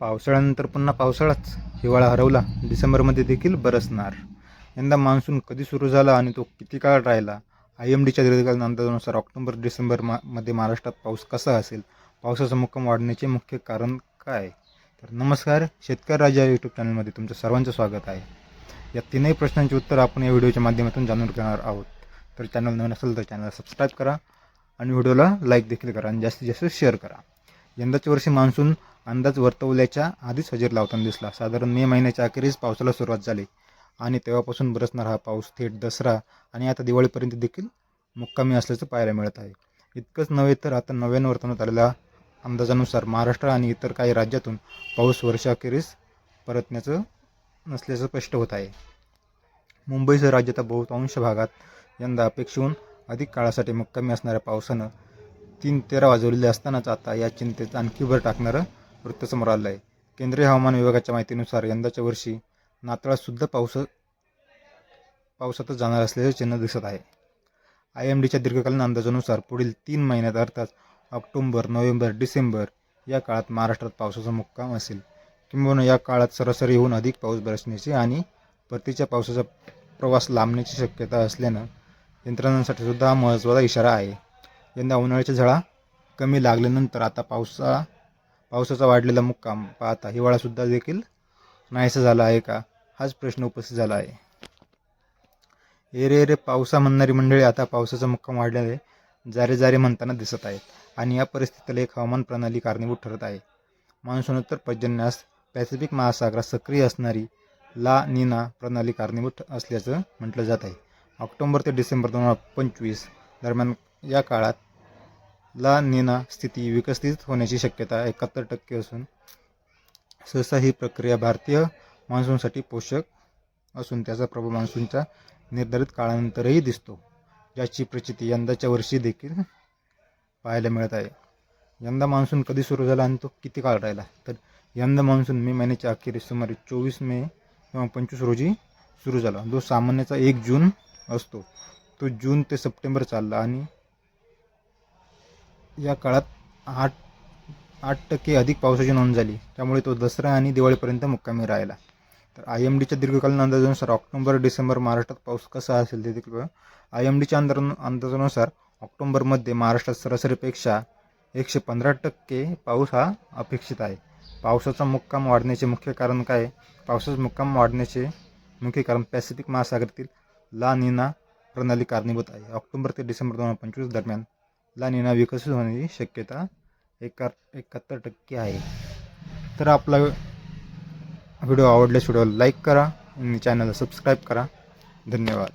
पावसाळ्यानंतर पुन्हा पावसाळाच हिवाळा हरवला. डिसेंबरमध्ये देखील बरसणार. यंदा मान्सून कधी सुरू झाला आणि तो किती काळ राहिला? आय एम डीच्या दीर्घकालीन अंदाजानुसार ऑक्टोबर डिसेंबर मा मध्ये महाराष्ट्रात पाऊस कसा असेल? पावसाचा मुक्काम वाढण्याचे मुख्य कारण काय? तर नमस्कार शेतकरी राजा यूट्यूब चॅनलमध्ये तुमचं सर्वांचं स्वागत आहे. या तीनही प्रश्नांची उत्तर आपण या व्हिडिओच्या माध्यमातून जाणून घेणार आहोत. तर चॅनल नवीन असेल तर चॅनल सबस्क्राईब करा आणि व्हिडिओला लाईक देखील करा आणि जास्तीत जास्त शेअर करा. यंदाच्या वर्षी मान्सून अंदाज वर्तवल्याच्या आधीच हजेर लावताना दिसला. साधारण मे महिन्याच्या अखेरीस पावसाला सुरुवात झाली आणि तेव्हापासून बरसणार हा पाऊस थेट दसरा आणि आता दिवाळीपर्यंत देखील मुक्कामी असल्याचं पाहायला मिळत आहे. इतकंच नव्हे तर आता नव्यानं वर्तवण्यात आलेल्या अंदाजानुसार महाराष्ट्र आणि इतर काही राज्यातून पाऊस वर्षाअखेरीस परतण्याचं नसल्याचं स्पष्ट होत आहे. मुंबईसह राज्याच्या बहुतांश भागात यंदा अपेक्षेहून अधिक काळासाठी मुक्कामी असणाऱ्या पावसानं तीन तेरा वाजवलेले असतानाच आता या चिंतेत आणखी भर टाकणारं वृत्त समोर आलं आहे केंद्रीय हवामान विभागाच्या माहितीनुसार यंदाच्या वर्षी नाताळातसुद्धा पावस पावसातच जाणार असल्याचे चिन्ह दिसत आहे. आय एम डीच्या दीर्घकालीन अंदाजानुसार पुढील तीन महिन्यात अर्थात ऑक्टोबर नोव्हेंबर डिसेंबर या काळात महाराष्ट्रात पावसाचा मुक्काम असेल. किंबहुना या काळात सरासरीहून अधिक पाऊस बरसण्याची आणि परतीच्या पावसाचा प्रवास लांबण्याची शक्यता असल्यानं यंत्रणांसाठी सुद्धा हा महत्त्वाचा इशारा आहे. यंदा उन्हाळ्याच्या झळा कमी लागल्यानंतर आता पावसा पावसाचा वाढलेला मुक्काम पाहता हिवाळासुद्धा देखील नाहीसा झाला आहे का? हाच प्रश्न उपस्थित झाला आहे. एरे एरे पावसा म्हणणारी मंडळी आता पावसाचा मुक्काम वाढल्याने जारे जारे म्हणताना दिसत आहेत आणि या परिस्थितीला एक हवामान प्रणाली कारणीभूत ठरत आहे. मान्सूनोत्तर पर्जन्यास पॅसिफिक महासागरात सक्रिय असणारी ला निना प्रणाली कारणीभूत असल्याचं म्हटलं जात आहे. ऑक्टोबर ते डिसेंबर दोन हजार पंचवीस दरम्यान या काळात ला निना स्थिती विकसित होण्याची शक्यता एकाहत्तर टक्के असून सहसा ही प्रक्रिया भारतीय मान्सूनसाठी पोषक असून त्याचा प्रभाव मान्सूनच्या निर्धारित काळानंतरही दिसतो ज्याची प्रचिती यंदाच्या वर्षी देखील पाहायला मिळत आहे. यंदा मान्सून कधी सुरू झाला आणि तो किती काळ राहिला? तर यंदा मान्सून मे महिन्याच्या अखेरीस सुमारे चोवीस मे किंवा पंचवीस रोजी सुरू झाला. जो सामान्याचा एक जून असतो तो जून ते सप्टेंबर चालला आणि या काळात आठ आठ टक्के अधिक पावसाची नोंद झाली. त्यामुळे तो दसरा आणि दिवाळीपर्यंत मुक्कामी राहिला. तर आय एम डीच्या दीर्घकालीन अंदाजानुसार ऑक्टोबर डिसेंबर महाराष्ट्रात पाऊस कसा असेल ते देखील आय एम डीच्या अंदाज अंदाजानुसार ऑक्टोबरमध्ये महाराष्ट्रात सरासरीपेक्षा एकशे पंधरा टक्के पाऊस हा अपेक्षित आहे. पावसाचा मुक्काम वाढण्याचे मुख्य कारण काय? पावसाचा मुक्काम वाढण्याचे मुख्य कारण पॅसिफिक महासागरातील ला निना प्रणाली कारणीभूत आहे. ऑक्टोबर ते डिसेंबर दोन हजार पंचवीस दरम्यान लानिना विकसित होण्याची शक्यता एका एकाहत्तर टक्के आहे. तर आपला व्हिडिओ आवडल्यास व्हिडिओला लाईक करा आणि चॅनलला सबस्क्राईब करा. धन्यवाद.